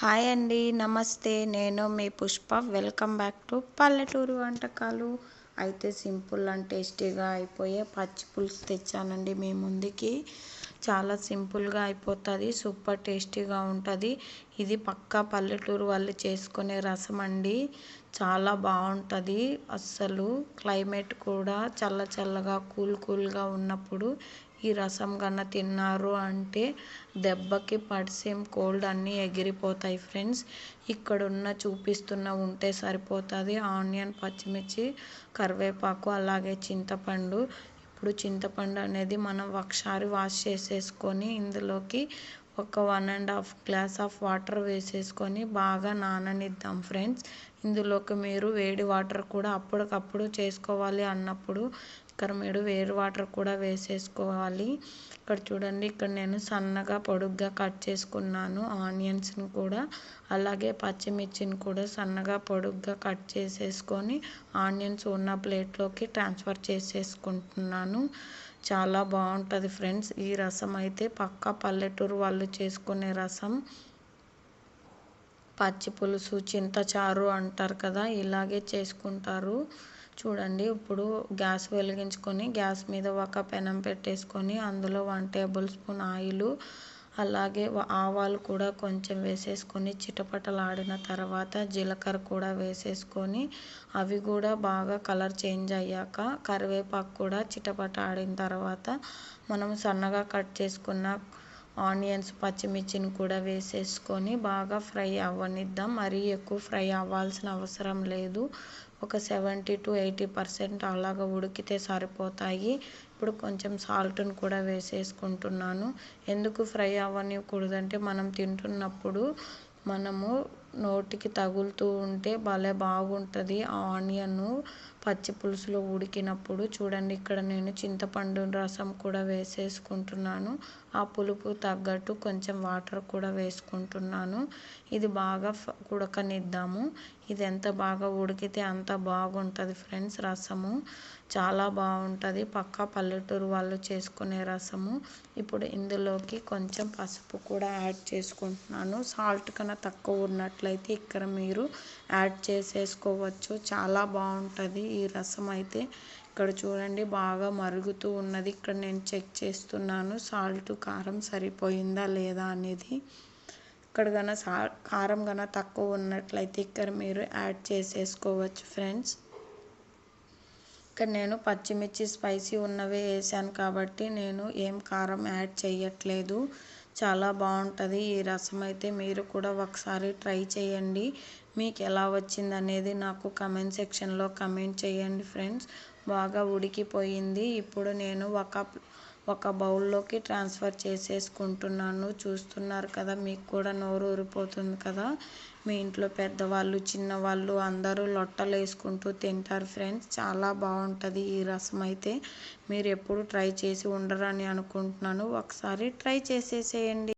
Hi అండి నమస్తే. నేను మీ పుష్ప. వెల్కమ్ బ్యాక్ టు పల్లెటూరు వంటకాలు. అయితే సింపుల్ అండ్ టేస్టీగా అయిపోయే పచ్చి పులుసు తెచ్చానండి మీ ముందుకి. చాలా సింపుల్గా అయిపోతుంది సూపర్ టేస్టీగా ఉంటుంది. ఇది పక్కా పల్లెటూరు వాళ్ళు చేసుకునే రసం అండి. చాలా బాగుంటుంది. అస్సలు క్లైమేట్ కూడా చల్ల చల్లగా కూల్ కూల్గా ఉన్నప్పుడు ఈ రసం కన్నా తిన్నారు అంటే దెబ్బకి పడిసెం కోల్డ్ అన్నీ ఎగిరిపోతాయి ఫ్రెండ్స్. ఇక్కడ ఉన్న చూపిస్తున్న ఉంటే సరిపోతుంది. ఆనియన్ పచ్చిమిర్చి కరివేపాకు అలాగే చింతపండు. ఇప్పుడు చింతపండు అనేది మనం ఒకసారి వాష్ చేసేసుకొని ఇందులోకి ఒక one and half glass of water వేసేసుకొని బాగా నాననిద్దాం ఫ్రెండ్స్. ఇందులోకి మీరు వేడి వాటర్ కూడా అప్పటికప్పుడు చేసుకోవాలి అన్నప్పుడు చక్కెరమేడు వేరు వాటర్ కూడా వేసేసుకోవాలి. ఇక్కడ చూడండి ఇక్కడ నేను సన్నగా పొడుగ్గా కట్ చేసుకున్నాను. ఆనియన్స్ని కూడా అలాగే పచ్చిమిర్చిని కూడా సన్నగా పొడుగ్గా కట్ చేసేసుకొని ఆనియన్స్ ఉన్న ప్లేట్లోకి ట్రాన్స్ఫర్ చేసేసుకుంటున్నాను. చాలా బాగుంటుంది ఫ్రెండ్స్. ఈ రసం అయితే పక్కా పల్లెటూరు వాళ్ళు చేసుకునే రసం. పచ్చి పులుసు చింతచారు అంటారు కదా ఇలాగే చేసుకుంటారు. చూడండి ఇప్పుడు గ్యాస్ వెలిగించుకొని గ్యాస్ మీద ఒక పెనం పెట్టేసుకొని అందులో వన్ టేబుల్ స్పూన్ ఆయిల్ అలాగే ఆవాలు కూడా కొంచెం వేసేసుకొని చిటపటలాడిన తర్వాత జీలకర్ర కూడా వేసేసుకొని అవి కూడా బాగా కలర్ చేంజ్ అయ్యాక కరివేపాకు కూడా చిటపట ఆడిన తర్వాత మనం సన్నగా కట్ చేసుకున్న ఆనియన్స్ పచ్చిమిర్చిని కూడా వేసేసుకొని బాగా ఫ్రై అవ్వనిద్దాం. మరీ ఎక్కువ ఫ్రై అవ్వాల్సిన అవసరం లేదు. ఒక సెవెంటీ టు ఎయిటీ పర్సెంట్ అలాగ ఉడికితే సరిపోతాయి. ఇప్పుడు కొంచెం సాల్ట్ని కూడా వేసేసుకుంటున్నాను. ఎందుకు ఫ్రై అవ్వనివ్వకూడదంటే మనం తింటున్నప్పుడు మనము నోటికి తగులుతూ ఉంటే భలే బాగుంటుంది. ఆ ఆనియన్ పచ్చి పులుసులో ఉడికినప్పుడు చూడండి ఇక్కడ నేను చింతపండు రసం కూడా వేసేసుకుంటున్నాను. ఆ పులుపు తగ్గట్టు కొంచెం వాటర్ కూడా వేసుకుంటున్నాను. ఇది బాగా ఉడకనిద్దాము. ఇది ఎంత బాగా ఉడికితే అంత బాగుంటుంది ఫ్రెండ్స్ రసము. చాలా బాగుంటుంది. పక్కా పల్లెటూరు వాళ్ళు చేసుకునే రసము. ఇప్పుడు ఇందులోకి కొంచెం పసుపు కూడా యాడ్ చేసుకుంటున్నాను. సాల్ట్ కన్నా తక్కువ ఉన్నట్లయితే ఇక్కడ మీరు యాడ్ చేసేసుకోవచ్చు. చాలా బాగుంటుంది. ఈ రసం అయితే ఇక్కడ చూడండి బాగా మరుగుతూ ఉన్నది. ఇక్కడ నేను చెక్ చేస్తున్నాను సాల్ట్ కారం సరిపోయిందా లేదా అనేది. ఇక్కడ కన్నా సా కారం కన్నా తక్కువ ఉన్నట్లయితే ఇక్కడ మీరు యాడ్ చేసేసుకోవచ్చు ఫ్రెండ్స్ ఇక్కడ నేను పచ్చిమిర్చి స్పైసీ ఉన్నవే వేసాను కాబట్టి నేను ఏం కారం యాడ్ చేయట్లేదు. చాలా బాగుంటుంది. ఈ రసం అయితే మీరు కూడా ఒకసారి ట్రై చేయండి. మీకు ఎలా వచ్చింది అనేది నాకు కమెంట్ సెక్షన్లో కమెంట్ చేయండి ఫ్రెండ్స్. బాగా ఉడికిపోయింది. ఇప్పుడు నేను ఒక ఒక బౌల్లోకి ట్రాన్స్ఫర్ చేసేసుకుంటున్నాను. చూస్తున్నారు కదా మీకు కూడా నోరు ఊరిపోతుంది కదా. మీ ఇంట్లో పెద్దవాళ్ళు చిన్నవాళ్ళు అందరూ లొట్టలు వేసుకుంటూ తింటారు ఫ్రెండ్స్. చాలా బాగుంటుంది ఈ రసం అయితే. మీరు ఎప్పుడు ట్రై చేసి ఉండరని అనుకుంటున్నాను. ఒకసారి ట్రై చేసేసేయండి.